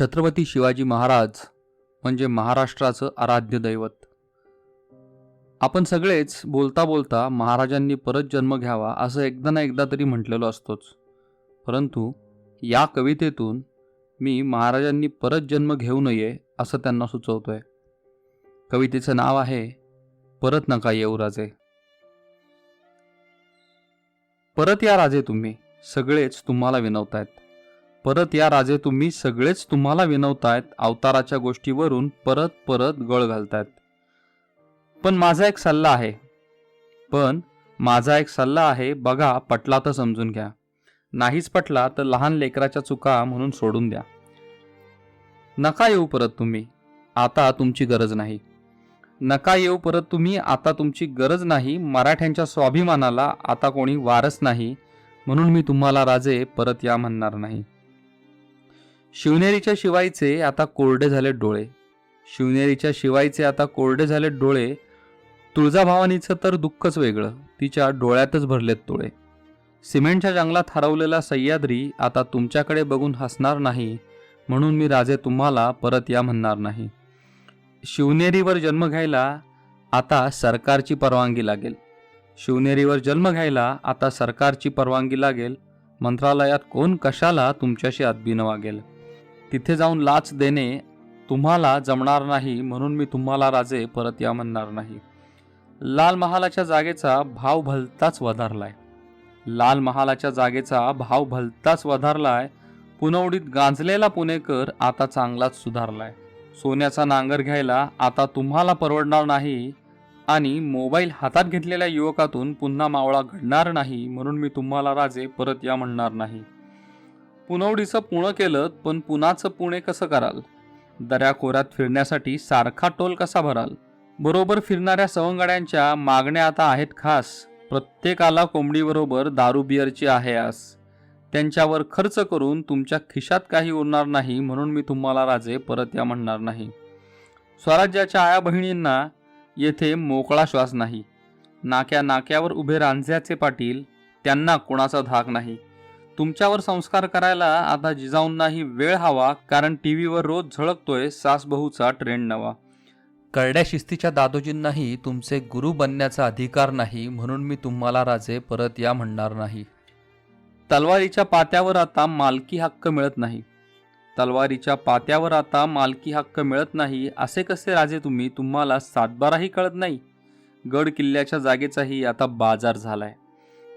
छत्रपती शिवाजी महाराज म्हणजे महाराष्ट्राचं आराध्य दैवत. आपण सगळेच बोलता बोलता महाराजांनी परत जन्म घ्यावा असं एकदा ना एकदा तरी म्हटलेलो असतोच. परंतु या कवितेतून मी महाराजांनी परत जन्म घेऊ नये असं त्यांना सुचवतोय. कवितेचं नाव आहे परत नका येऊ राजे. परत या राजे तुम्ही सगळेच तुम्हाला विनवतायत. परत या राजे तुम्ही सगळेच तुम्हाला विनवतायत अवताराच्या गोष्टीवरून परत परत गळ घालतायत. पण माझा एक सल्ला आहे. पण माझा एक सल्ला आहे बघा पटला तर समजून घ्या. नाहीच पटला तर लहान लेकराच्या चुका म्हणून सोडून द्या. नका येऊ परत तुम्ही. आता तुमची गरज नाही. नका येऊ परत तुम्ही. आता तुमची गरज नाही. मराठ्यांच्या स्वाभिमानाला आता कोणी वारस नाही. म्हणून मी तुम्हाला राजे परत या म्हणणार नाही. शिवनेरीच्या शिवायचे आता कोरडे झाले डोळे. शिवनेरीच्या शिवायचे आता कोरडे झाले डोळे. तुळजाभवानीचं तर दुःखच वेगळं. तिच्या डोळ्यातच भरलेत तोळे. सिमेंटच्या जंगलात हरवलेला सह्याद्री आता तुमच्याकडे बघून हसणार नाही म्हणून मी राजे तुम्हाला परत या म्हणणार नाही. शिवनेरीवर जन्म घ्यायला आता सरकारची परवानगी लागेल. शिवनेरीवर जन्म घ्यायला आता सरकारची परवानगी लागेल. मंत्रालयात कोण कशाला तुमच्याशी अदबीनं वागेल? तिथे जाऊन लाच देणे तुम्हाला जमणार नाही म्हणून मी तुम्हाला राजे परत या म्हणणार नाही. लाल महालाच्या जागेचा भाव भलताच वधारलाय. लाल महालाच्या जागेचा भाव भलताच वधारलाय. पुनवडीत गांजलेला पुणेकर आता चांगलाच सुधारलाय. सोन्याचा नांगर घ्यायला आता तुम्हाला परवडणार नाही आणि मोबाईल हातात घेतलेल्या युवकातून पुन्हा मावळा घडणार नाही म्हणून मी तुम्हाला राजे परत या म्हणणार नाही. पुनवडीचं पुणं केलं पण पुनाचं पुणे कसं कराल? दऱ्याखोऱ्यात फिरण्यासाठी सारखा टोल कसा भराल? बरोबर फिरणाऱ्या सवंगड्यांच्या मागण्या आता आहेत खास. प्रत्येकाला कोंबडीबरोबर दारू बिअरची आहे आस. त्यांच्यावर खर्च करून तुमच्या खिशात काही उरणार नाही म्हणून मी तुम्हाला राजे परत या म्हणणार नाही. स्वराज्याच्या आया बहिणींना येथे मोकळा श्वास नाही. नाक्या नाक्यावर उभे रांझ्याचे पाटील त्यांना कोणाचा धाक नाही. तुमच्यावर संस्कार करायला आता जिजाऊंनाही वेळ हवा कारण टी व्हीवर रोज झळकतोय सासबहूचा ट्रेंड नवा. करड्या शिस्तीच्या दादोजींनाही तुमचे गुरु बनण्याचा अधिकार नाही म्हणून मी तुम्हाला राजे परत या म्हणणार नाही. तलवारीच्या पात्यावर आता मालकी हक्क मिळत नाही. तलवारीच्या पात्यावर आता मालकी हक्क मिळत नाही असे कसे राजे तुम्ही? तुम्हाला सातबाराही कळत नाही? गड किल्ल्याच्या जागेचाही आता बाजार झालाय.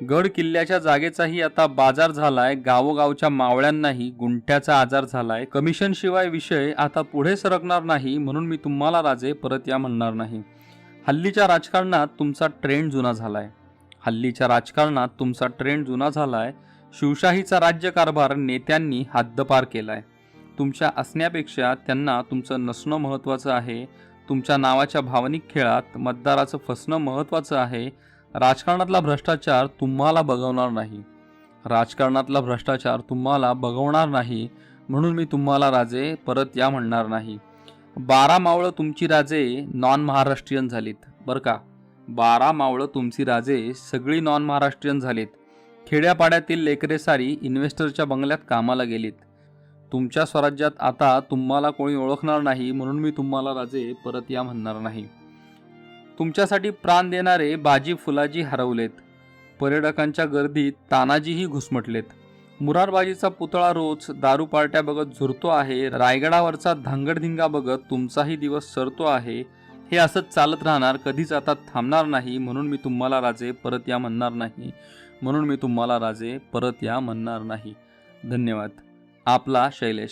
गड किल्ल्याच्या जागेचाही आता बाजार झालाय गावोगावच्या मावळ्यांनाही गुंठ्याचा आजार झालाय. कमिशन शिवाय विषय आता पुढे सरकणार नाही म्हणून मी तुम्हाला राजे परत या म्हणणार नाही. हल्लीच्या राजकारणात तुमचा ट्रेंड जुना झालाय. हल्लीच्या राजकारणात तुमचा ट्रेंड जुना झालाय. शिवशाहीचा राज्यकारभार नेत्यांनी हद्दपार केलाय. तुमच्या असण्यापेक्षा त्यांना तुमचं नसणं महत्त्वाचं आहे. तुमच्या नावाच्या भावनिक खेळात मतदाराचं फसणं महत्त्वाचं आहे. राजकारणातला भ्रष्टाचार तुम्हाला बघवणार नाही. राजकारणातला भ्रष्टाचार तुम्हाला बघवणार नाही म्हणून मी तुम्हाला राजे परत या म्हणणार नाही. बारा मावळं तुमची राजे नॉन महाराष्ट्रीयन झालीत बरं का? बारा मावळं तुमची राजे सगळी नॉन महाराष्ट्रीयन झालीत. खेड्यापाड्यातील लेकरे सारी इन्व्हेस्टरच्या बंगल्यात कामाला गेलीत. तुमच्या स्वराज्यात आता तुम्हाला कोणी ओळखणार नाही म्हणून मी तुम्हाला राजे परत या म्हणणार नाही. तुमच्यासाठी प्राण देणारे बाजी फुलाजी हरवलेत. पर्यटकांच्या गर्दीत तानाजीही घुसमटलेत. मुरारबाजीचा पुतळा रोज दारू पार्ट्या बघत झुरतो आहे रायगडावरचा धांगडधिंगा बघत तुमचाही दिवस सरतो आहे हे असंच चालत राहणार कधीच आता थांबणार नाही म्हणून मी तुम्हाला राजे परत या म्हणणार नाही म्हणून मी तुम्हाला राजे परत या म्हणणार नाही. धन्यवाद. आपला शैलेश.